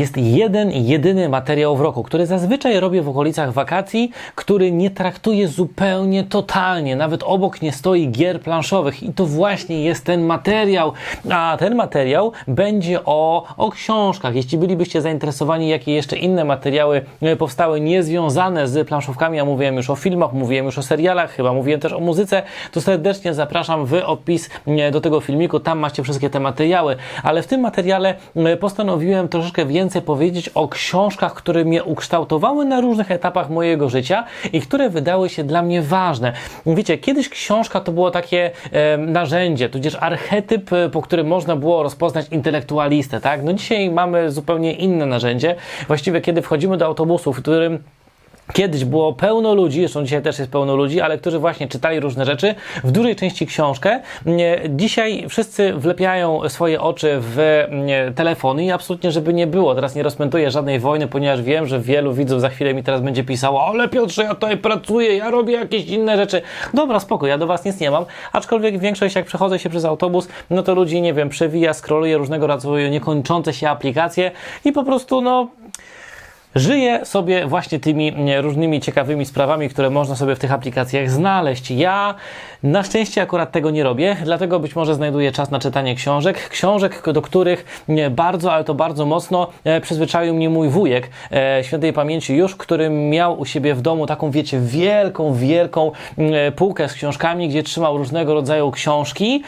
Jest jeden, jedyny materiał w roku, który zazwyczaj robię w okolicach wakacji, który nie traktuje zupełnie totalnie, nawet obok nie stoi gier planszowych i to właśnie jest ten materiał. A ten materiał będzie o, o książkach. Jeśli bylibyście zainteresowani, jakie jeszcze inne materiały e, powstały niezwiązane z planszówkami, ja mówiłem już o filmach, mówiłem już o serialach, chyba mówiłem też o muzyce, to serdecznie zapraszam w opis e, do tego filmiku, tam macie wszystkie te materiały. Ale w tym materiale e, postanowiłem troszeczkę więcej powiedzieć o książkach, które mnie ukształtowały na różnych etapach mojego życia i które wydały się dla mnie ważne. Wiecie, kiedyś książka to było takie e, narzędzie, tudzież archetyp, e, po którym można było rozpoznać intelektualistę, tak? No dzisiaj mamy zupełnie inne narzędzie. Właściwie kiedy wchodzimy do autobusu, w którym Kiedyś było pełno ludzi, zresztą dzisiaj też jest pełno ludzi, ale którzy właśnie czytali różne rzeczy, w dużej części książkę. Dzisiaj wszyscy wlepiają swoje oczy w telefony i absolutnie, żeby nie było. Teraz nie rozpętuję żadnej wojny, ponieważ wiem, że wielu widzów za chwilę mi teraz będzie pisało, ale Piotrze, ja tutaj pracuję, ja robię jakieś inne rzeczy. Dobra, spoko, ja do Was nic nie mam, aczkolwiek większość, jak przechodzę się przez autobus, no to ludzi, nie wiem, przewija, skroluje różnego rodzaju niekończące się aplikacje i po prostu, no, Żyję sobie właśnie tymi nie, różnymi ciekawymi sprawami, które można sobie w tych aplikacjach znaleźć. Ja na szczęście akurat tego nie robię, dlatego być może znajduję czas na czytanie książek. Książek, do których bardzo, ale to bardzo mocno e, przyzwyczaił mnie mój wujek e, świętej pamięci już, który miał u siebie w domu taką, wiecie, wielką, wielką e, półkę z książkami, gdzie trzymał różnego rodzaju książki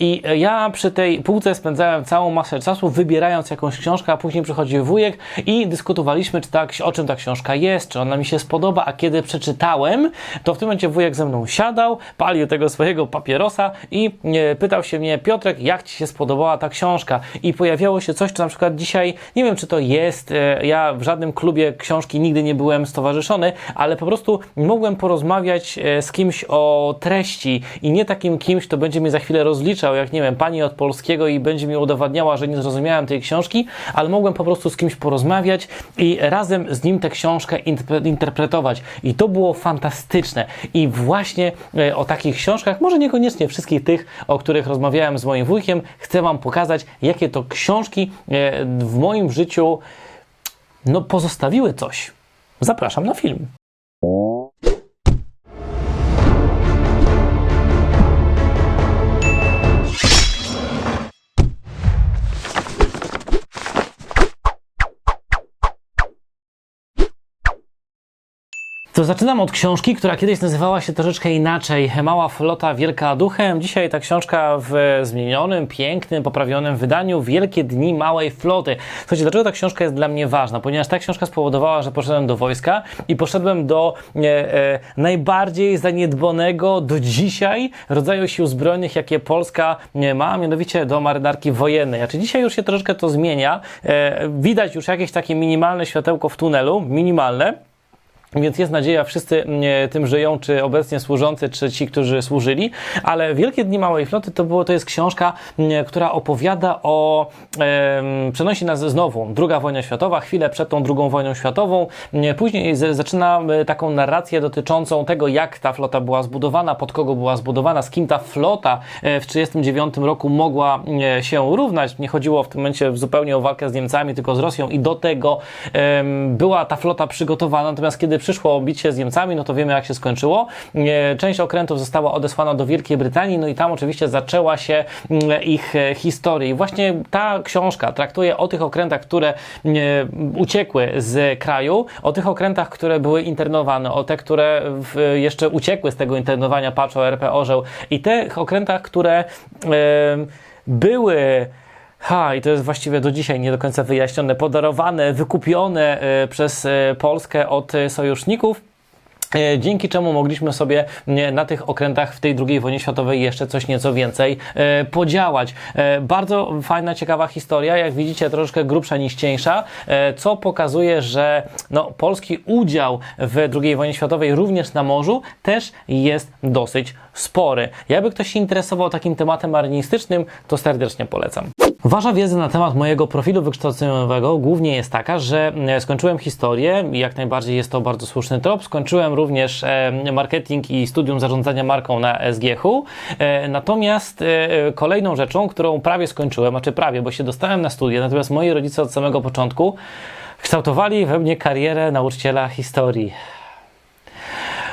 i ja przy tej półce spędzałem całą masę czasu wybierając jakąś książkę, a później przychodził wujek i dyskutowaliśmy, czy ta, o czym ta książka jest, czy ona mi się spodoba, a kiedy przeczytałem, to w tym momencie wujek ze mną siadał, palił tego swojego papierosa i e, pytał się mnie, Piotrek, jak Ci się spodobała ta książka? I pojawiało się coś, co na przykład dzisiaj, nie wiem czy to jest, e, ja w żadnym klubie książki nigdy nie byłem stowarzyszony, ale po prostu mogłem porozmawiać e, z kimś o treści i nie takim kimś, kto będzie mnie za chwilę rozliczał, jak nie wiem, pani od polskiego i będzie mi udowadniała, że nie zrozumiałem tej książki, ale mogłem po prostu z kimś porozmawiać i razem z nim tę książkę interpre- interpretować. I to było fantastyczne. I właśnie e, o takich książkach, może niekoniecznie wszystkich tych, o których rozmawiałem z moim wujkiem, chcę Wam pokazać, jakie to książki e, w moim życiu no, pozostawiły coś. Zapraszam na film. To zaczynam od książki, która kiedyś nazywała się troszeczkę inaczej. Mała flota, wielka duchem. Dzisiaj ta książka w zmienionym, pięknym, poprawionym wydaniu. Wielkie dni małej floty. Słuchajcie, dlaczego ta książka jest dla mnie ważna? Ponieważ ta książka spowodowała, że poszedłem do wojska i poszedłem do e, e, najbardziej zaniedbanego do dzisiaj rodzaju sił zbrojnych, jakie Polska nie ma, mianowicie do marynarki wojennej. Znaczy dzisiaj już się troszeczkę to zmienia. E, widać już jakieś takie minimalne światełko w tunelu, minimalne. Więc jest nadzieja, wszyscy mm, tym żyją, czy obecnie służący, czy ci, którzy służyli, ale Wielkie Dni Małej Floty to, było, to jest książka, mm, która opowiada o, em, przenosi nas znowu, druga wojna światowa, chwilę przed tą drugą wojną światową, Mm, później z, zaczyna e, taką narrację dotyczącą tego, jak ta flota była zbudowana, pod kogo była zbudowana, z kim ta flota e, w 1939 roku mogła e, się równać. Nie chodziło w tym momencie zupełnie o walkę z Niemcami, tylko z Rosją. I do tego em, była ta flota przygotowana, natomiast kiedy przyszło bicie z Niemcami, no to wiemy jak się skończyło. E, Część okrętów została odesłana do Wielkiej Brytanii, no i tam oczywiście zaczęła się mm, ich e, historia. I właśnie ta książka traktuje o tych okrętach, które e, uciekły z kraju, o tych okrętach, które były internowane, o te, które jeszcze uciekły z tego internowania, patrz o RP Orzeł i tych okrętach, które były Ha, i to jest właściwie do dzisiaj nie do końca wyjaśnione, podarowane, wykupione e, przez e, Polskę od e, sojuszników. Dzięki czemu mogliśmy sobie na tych okrętach w tej II wojnie światowej jeszcze coś nieco więcej podziałać. Bardzo fajna, ciekawa historia, jak widzicie, troszkę grubsza niż cieńsza, co pokazuje, że no, polski udział w II wojnie światowej również na morzu też jest dosyć spory. Jakby ktoś się interesował takim tematem marynistycznym, to serdecznie polecam. Wasza wiedza na temat mojego profilu wykształceniowego głównie jest taka, że e, skończyłem historię i jak najbardziej jest to bardzo słuszny trop. Skończyłem również e, marketing i studium zarządzania marką na SGH. E, Natomiast kolejną rzeczą, którą prawie skończyłem, znaczy prawie, bo się dostałem na studia, natomiast moi rodzice od samego początku kształtowali we mnie karierę nauczyciela historii.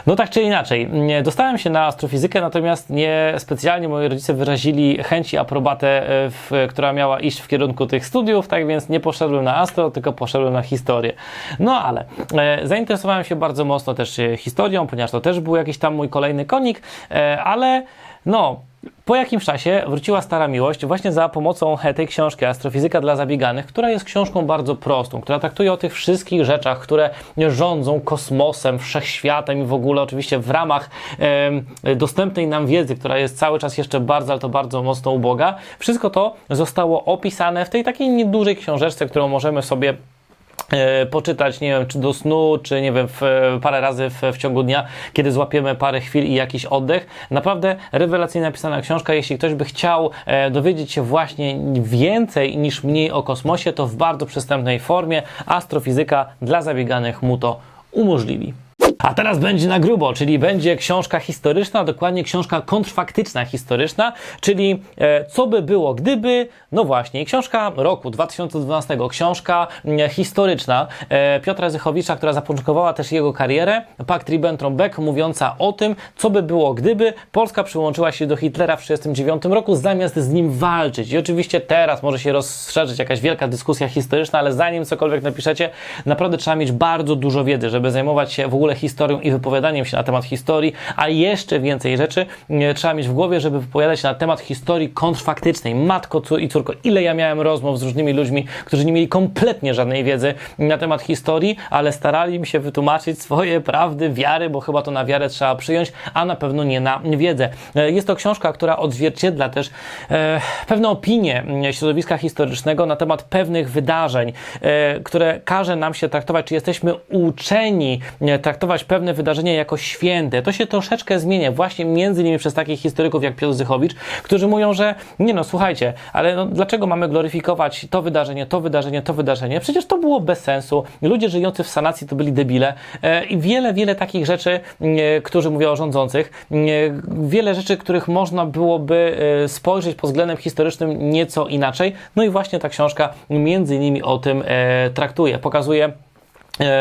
No tak czy inaczej, dostałem się na astrofizykę, natomiast nie specjalnie moi rodzice wyrazili chęć i aprobatę, e, w, która miała iść w kierunku tych studiów, tak więc nie poszedłem na astro, tylko poszedłem na historię. No ale e, zainteresowałem się bardzo mocno też e, historią, ponieważ to też był jakiś tam mój kolejny konik, e, ale no, po jakimś czasie wróciła stara miłość właśnie za pomocą e, tej książki Astrofizyka dla zabieganych, która jest książką bardzo prostą, która traktuje o tych wszystkich rzeczach, które rządzą kosmosem, wszechświatem i w ogóle oczywiście w ramach em, dostępnej nam wiedzy, która jest cały czas jeszcze bardzo, ale to bardzo mocno uboga. Wszystko to zostało opisane w tej takiej niedużej książeczce, którą możemy sobie e, poczytać, nie wiem, czy do snu, czy nie wiem, w, parę razy w, w ciągu dnia, kiedy złapiemy parę chwil i jakiś oddech. Naprawdę rewelacyjnie napisana książka. Jeśli ktoś by chciał e, dowiedzieć się właśnie więcej niż mniej o kosmosie, to w bardzo przystępnej formie astrofizyka dla zabieganych mu to umożliwi. A teraz będzie na grubo, czyli będzie książka historyczna, dokładnie książka kontrfaktyczna historyczna, czyli e, co by było gdyby, no właśnie, książka roku 2012, książka historyczna e, Piotra Zychowicza, która zapoczątkowała też jego karierę, Pakt Ribbentrop-Beck, mówiąca o tym, co by było gdyby Polska przyłączyła się do Hitlera w 1939 roku, zamiast z nim walczyć. I oczywiście teraz może się rozszerzyć jakaś wielka dyskusja historyczna, ale zanim cokolwiek napiszecie, naprawdę trzeba mieć bardzo dużo wiedzy, żeby zajmować się w ogóle historią i wypowiadaniem się na temat historii, a jeszcze więcej rzeczy e, trzeba mieć w głowie, żeby wypowiadać się na temat historii kontrfaktycznej. Matko i córko, ile ja miałem rozmów z różnymi ludźmi, którzy nie mieli kompletnie żadnej wiedzy na temat historii, ale starali mi się wytłumaczyć swoje prawdy, wiary, bo chyba to na wiarę trzeba przyjąć, a na pewno nie na wiedzę. E, Jest to książka, która odzwierciedla też e, pewne opinie mm, środowiska historycznego na temat pewnych wydarzeń, które każe nam się traktować, czy jesteśmy uczeni e, traktować pewne wydarzenia jako święte. To się troszeczkę zmienia, właśnie między innymi przez takich historyków jak Piotr Zychowicz, którzy mówią, że nie no, słuchajcie, ale no, dlaczego mamy gloryfikować to wydarzenie, to wydarzenie, to wydarzenie? Przecież to było bez sensu. Ludzie żyjący w sanacji to byli debile e, i wiele, wiele takich rzeczy, e, którzy mówią o rządzących, e, wiele rzeczy, których można byłoby e, spojrzeć pod względem historycznym nieco inaczej. No i właśnie ta książka między innymi o tym e, traktuje, pokazuje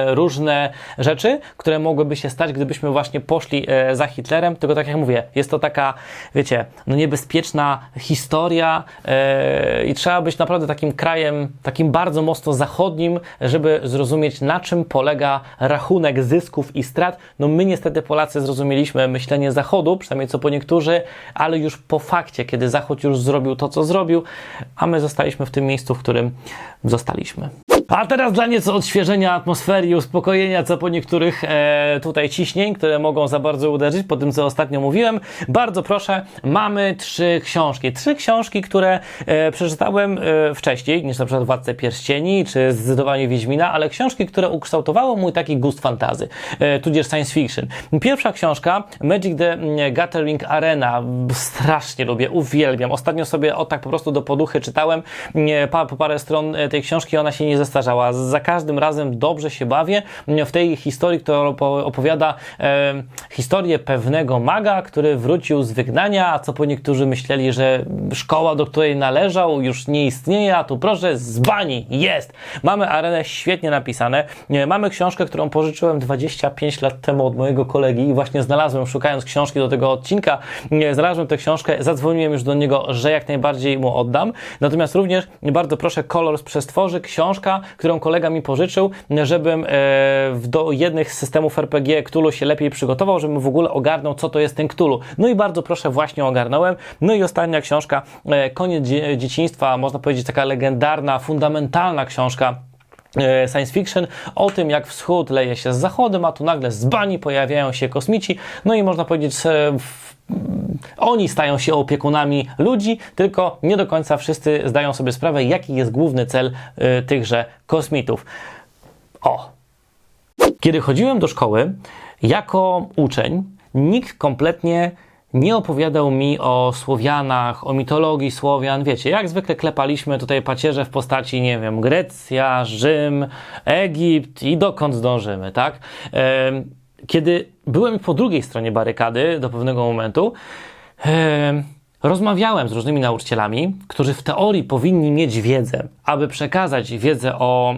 różne rzeczy, które mogłyby się stać, gdybyśmy właśnie poszli e, za Hitlerem. Tylko tak jak mówię, jest to taka, wiecie, no niebezpieczna historia e, i trzeba być naprawdę takim krajem, takim bardzo mocno zachodnim, żeby zrozumieć, na czym polega rachunek zysków i strat. No my niestety Polacy zrozumieliśmy myślenie Zachodu, przynajmniej co po niektórzy, ale już po fakcie, kiedy Zachód już zrobił to, co zrobił, a my zostaliśmy w tym miejscu, w którym zostaliśmy. A teraz dla nieco odświeżenia atmosfery i uspokojenia co po niektórych e, tutaj ciśnień, które mogą za bardzo uderzyć po tym, co ostatnio mówiłem. Bardzo proszę, mamy trzy książki. Trzy książki, które e, przeczytałem e, wcześniej, niż na przykład Władcę Pierścieni czy Zdecydowanie Wiedźmina, ale książki, które ukształtowały mój taki gust fantazy, e, tudzież science fiction. Pierwsza książka, Magic the mm, Gathering Arena. Strasznie lubię, uwielbiam. Ostatnio sobie o tak po prostu do poduchy czytałem nie, pa, po parę stron e, tej książki, ona się nie zestarzała. Za każdym razem dobrze się bawię w tej historii, która opo- opowiada e, historię pewnego maga, który wrócił z wygnania, a co po niektórzy myśleli, że szkoła, do której należał, już nie istnieje, a tu proszę, z bani, jest! Mamy arenę świetnie napisane. Mamy książkę, którą pożyczyłem 25 lat temu od mojego kolegi i właśnie znalazłem, szukając książki do tego odcinka, znalazłem tę książkę, zadzwoniłem już do niego, że jak najbardziej mu oddam. Natomiast również bardzo proszę, kolor z przestworzy, książka, którą kolega mi pożyczył, żebym e, do jednych z systemów RPG Cthulhu się lepiej przygotował, żebym w ogóle ogarnął, co to jest ten Cthulhu. No i bardzo proszę, właśnie ogarnąłem. No i ostatnia książka, e, Koniec dzie- dzieciństwa, można powiedzieć taka legendarna, fundamentalna książka e, science fiction o tym, jak wschód leje się z zachodem, a tu nagle z bani pojawiają się kosmici, no i można powiedzieć, w, oni stają się opiekunami ludzi, tylko nie do końca wszyscy zdają sobie sprawę, jaki jest główny cel e, tychże kosmitów. O! Kiedy chodziłem do szkoły, jako uczeń, nikt kompletnie nie opowiadał mi o Słowianach, o mitologii Słowian. Wiecie, jak zwykle klepaliśmy tutaj pacierze w postaci, nie wiem, Grecja, Rzym, Egipt i dokąd zdążymy, tak? Em, Kiedy byłem po drugiej stronie barykady do pewnego momentu, em, rozmawiałem z różnymi nauczycielami, którzy w teorii powinni mieć wiedzę, aby przekazać wiedzę o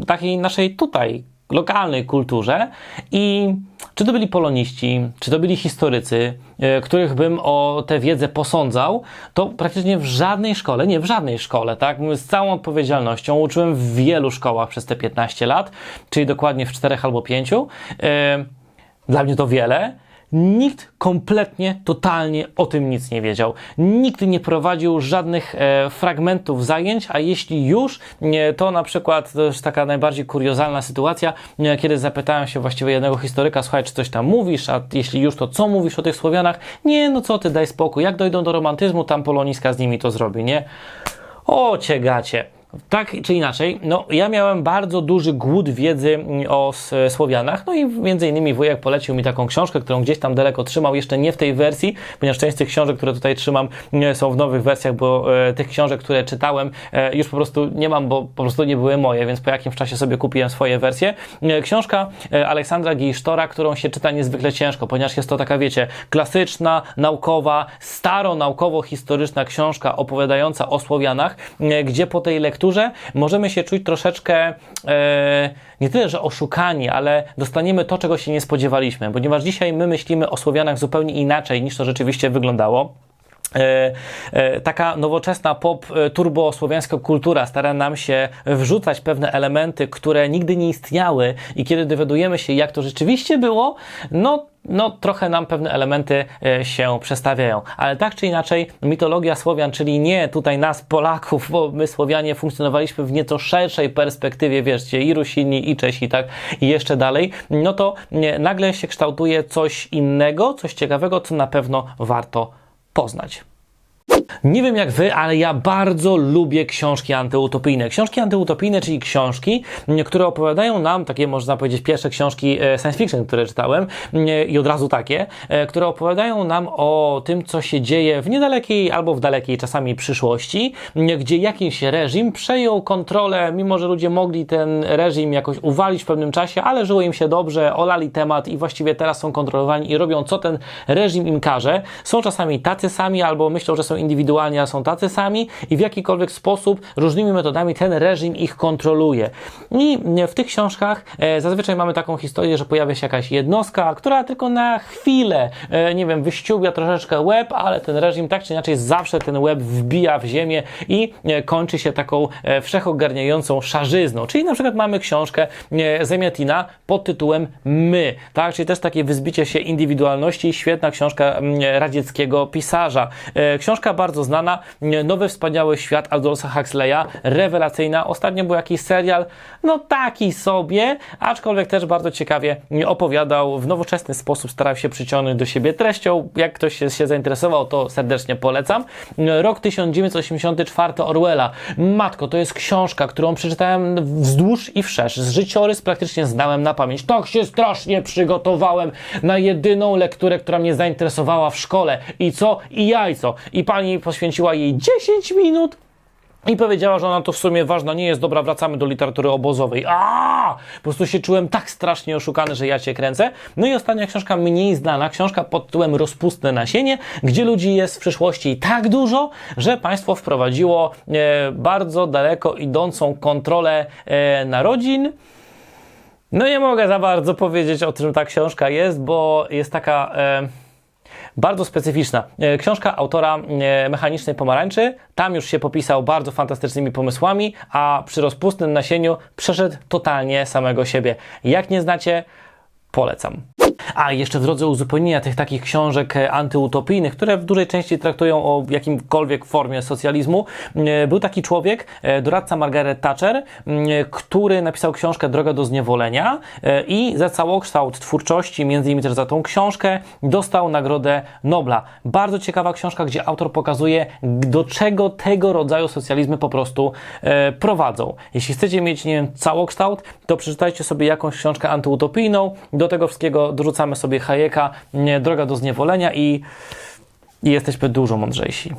e, takiej naszej tutaj lokalnej kulturze i czy to byli poloniści, czy to byli historycy, e, których bym o tę wiedzę posądzał, to praktycznie w żadnej szkole, nie w żadnej szkole, tak, z całą odpowiedzialnością, uczyłem w wielu szkołach przez te 15 lat, czyli dokładnie w czterech albo pięciu. E, Dla mnie to wiele. Nikt kompletnie, totalnie o tym nic nie wiedział. Nikt nie prowadził żadnych e, fragmentów zajęć, a jeśli już, nie, to na przykład to jest taka najbardziej kuriozalna sytuacja, nie, kiedy zapytałem się właściwie jednego historyka, słuchaj, czy coś tam mówisz, a jeśli już, to co mówisz o tych Słowianach? Nie, no co ty, daj spokój, jak dojdą do romantyzmu, tam poloniska z nimi to zrobi, nie? O, cię tak czy inaczej, no ja miałem bardzo duży głód wiedzy mm, o Słowianach, no i między innymi wujek polecił mi taką książkę, którą gdzieś tam daleko trzymał, jeszcze nie w tej wersji, ponieważ część z tych książek, które tutaj trzymam, są w nowych wersjach, bo e, tych książek, które czytałem, e, już po prostu nie mam, bo po prostu nie były moje, więc po jakimś czasie sobie kupiłem swoje wersje. E, książka e, Aleksandra Gisztora, którą się czyta niezwykle ciężko, ponieważ jest to taka, wiecie, klasyczna, naukowa, staro-naukowo-historyczna książka opowiadająca o Słowianach, e, gdzie po tej lekturze możemy się czuć troszeczkę e, nie tyle, że oszukani, ale dostaniemy to, czego się nie spodziewaliśmy, ponieważ dzisiaj my myślimy o Słowianach zupełnie inaczej, niż to rzeczywiście wyglądało. E, e, taka nowoczesna pop e, turbo słowiańska kultura stara nam się wrzucać pewne elementy, które nigdy nie istniały i kiedy dowiadujemy się, jak to rzeczywiście było, no no, trochę nam pewne elementy się przestawiają. Ale tak czy inaczej, mitologia Słowian, czyli nie tutaj nas, Polaków, bo my Słowianie funkcjonowaliśmy w nieco szerszej perspektywie, wierzcie, i Rusini, i Czesi, tak, i jeszcze dalej, no to nagle się kształtuje coś innego, coś ciekawego, co na pewno warto poznać. Nie wiem jak wy, ale ja bardzo lubię książki antyutopijne. Książki antyutopijne, czyli książki, m, które opowiadają nam, takie można powiedzieć pierwsze książki e, science fiction, które czytałem m, i od razu takie, e, które opowiadają nam o tym, co się dzieje w niedalekiej albo w dalekiej czasami przyszłości, m, gdzie jakiś reżim przejął kontrolę, mimo że ludzie mogli ten reżim jakoś uwalić w pewnym czasie, ale żyło im się dobrze, olali temat i właściwie teraz są kontrolowani i robią co ten reżim im każe. Są czasami tacy sami albo myślą, że są indywidualni, a są tacy sami i w jakikolwiek sposób, różnymi metodami ten reżim ich kontroluje. I w tych książkach e, zazwyczaj mamy taką historię, że pojawia się jakaś jednostka, która tylko na chwilę, e, nie wiem, wyściubia troszeczkę łeb, ale ten reżim tak czy inaczej zawsze ten łeb wbija w ziemię i e, kończy się taką e, wszechogarniającą szarzyzną. Czyli na przykład mamy książkę e, Zemiatina pod tytułem My, tak? Czyli też takie wyzbicie się indywidualności, świetna książka mm, radzieckiego pisarza. E, Książka bardzo znana, e, Nowy Wspaniały Świat Aldosa Huxleya, rewelacyjna. Ostatnio był jakiś serial, no taki sobie, aczkolwiek też bardzo ciekawie opowiadał, w nowoczesny sposób starał się przyciągnąć do siebie treścią. Jak ktoś się zainteresował, to serdecznie polecam. Rok 1984 Orwella. Matko, to jest książka, którą przeczytałem wzdłuż i wszerz. Z życiorys praktycznie znałem na pamięć. Tak się strasznie przygotowałem na jedyną lekturę, która mnie zainteresowała w szkole. I co? I jajco. I pani poświęciła jej 10 minut i powiedziała, że ona to w sumie ważna nie jest, dobra, wracamy do literatury obozowej. A, Po prostu się czułem tak strasznie oszukany, że ja cię kręcę. No i ostatnia książka, mniej znana, książka pod tytułem Rozpustne nasienie, gdzie ludzi jest w przyszłości tak dużo, że państwo wprowadziło e, bardzo daleko idącą kontrolę e, narodzin. No nie mogę za bardzo powiedzieć o czym ta książka jest, bo jest taka... E, bardzo specyficzna. E, Książka autora e, Mechanicznej Pomarańczy. Tam już się popisał bardzo fantastycznymi pomysłami, a przy rozpustnym nasieniu przeszedł totalnie samego siebie. Jak nie znacie, polecam. A jeszcze w drodze uzupełnienia tych takich książek e, antyutopijnych, które w dużej części traktują o jakimkolwiek formie socjalizmu, e, był taki człowiek, e, doradca Margaret Thatcher, który napisał książkę Droga do zniewolenia i za całokształt twórczości, między innymi też za tą książkę, dostał Nagrodę Nobla. Bardzo ciekawa książka, gdzie autor pokazuje, do czego tego rodzaju socjalizmy po prostu prowadzą. Jeśli chcecie mieć, nie wiem, całokształt, to przeczytajcie sobie jakąś książkę antyutopijną, Do tego wszystkiego dorzucamy sobie Hayeka, Droga do zniewolenia i, i jesteśmy dużo mądrzejsi.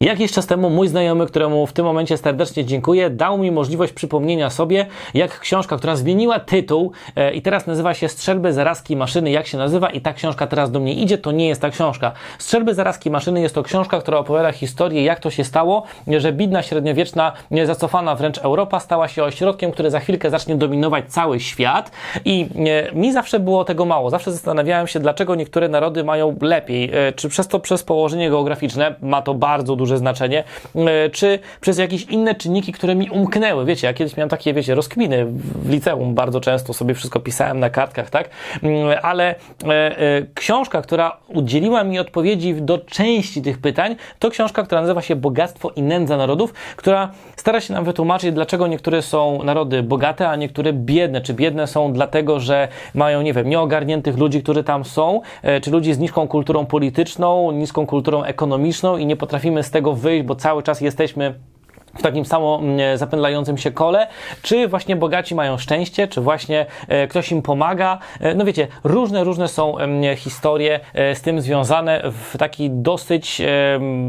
Jakiś czas temu mój znajomy, któremu w tym momencie serdecznie dziękuję, dał mi możliwość przypomnienia sobie, jak książka, która zmieniła tytuł e, i teraz nazywa się Strzelby, zarazki, maszyny, jak się nazywa i ta książka teraz do mnie idzie, to nie jest ta książka. Strzelby, zarazki, maszyny jest to książka, która opowiada historię, jak to się stało, że bidna, średniowieczna, zacofana wręcz Europa stała się ośrodkiem, który za chwilkę zacznie dominować cały świat i e, mi zawsze było tego mało. Zawsze zastanawiałem się, dlaczego niektóre narody mają lepiej. E, czy przez to, przez położenie geograficzne ma to bardzo duże znaczenie, e, czy przez jakieś inne czynniki, które mi umknęły. Wiecie, ja kiedyś miałem takie, wiecie, rozkminy w liceum, bardzo często sobie wszystko pisałem na kartkach, tak? Mm, Ale e, e, książka, która udzieliła mi odpowiedzi do części tych pytań, to książka, która nazywa się Bogactwo i nędza narodów, która stara się nam wytłumaczyć, dlaczego niektóre są narody bogate, a niektóre biedne. Czy biedne są dlatego, że mają, nie wiem, nieogarniętych ludzi, którzy tam są, czy ludzi z niską kulturą polityczną, niską kulturą ekonomiczną i nie potrafimy z tego wyjść, bo cały czas jesteśmy w takim samo mm, zapędlającym się kole, czy właśnie bogaci mają szczęście, czy właśnie e, ktoś im pomaga. E, no wiecie, różne, różne są em, historie e, z tym związane w taki dosyć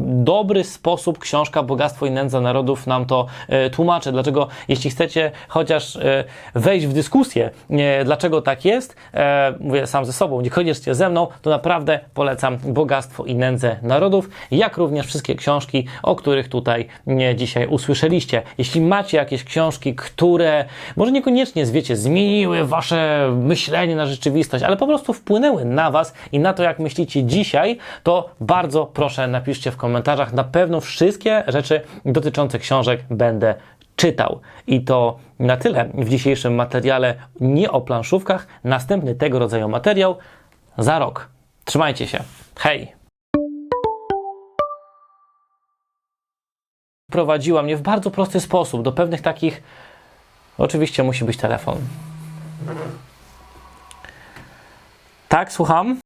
dobry sposób książka Bogactwo i Nędza Narodów nam to e, tłumaczy. Dlaczego, jeśli chcecie chociaż e, wejść w dyskusję, e, dlaczego tak jest, e, mówię sam ze sobą, niekoniecznie ze mną, to naprawdę polecam Bogactwo i Nędzę Narodów, jak również wszystkie książki, o których tutaj nie, dzisiaj usłyszeliście. Jeśli macie jakieś książki, które może niekoniecznie, wiecie, zmieniły wasze myślenie na rzeczywistość, ale po prostu wpłynęły na was i na to, jak myślicie dzisiaj, to bardzo proszę napiszcie w komentarzach. Na pewno wszystkie rzeczy dotyczące książek będę czytał. I to na tyle w dzisiejszym materiale nie o planszówkach. Następny tego rodzaju materiał za rok. Trzymajcie się. Hej! Prowadziła mnie w bardzo prosty sposób do pewnych takich. Oczywiście musi być telefon. Tak, słucham.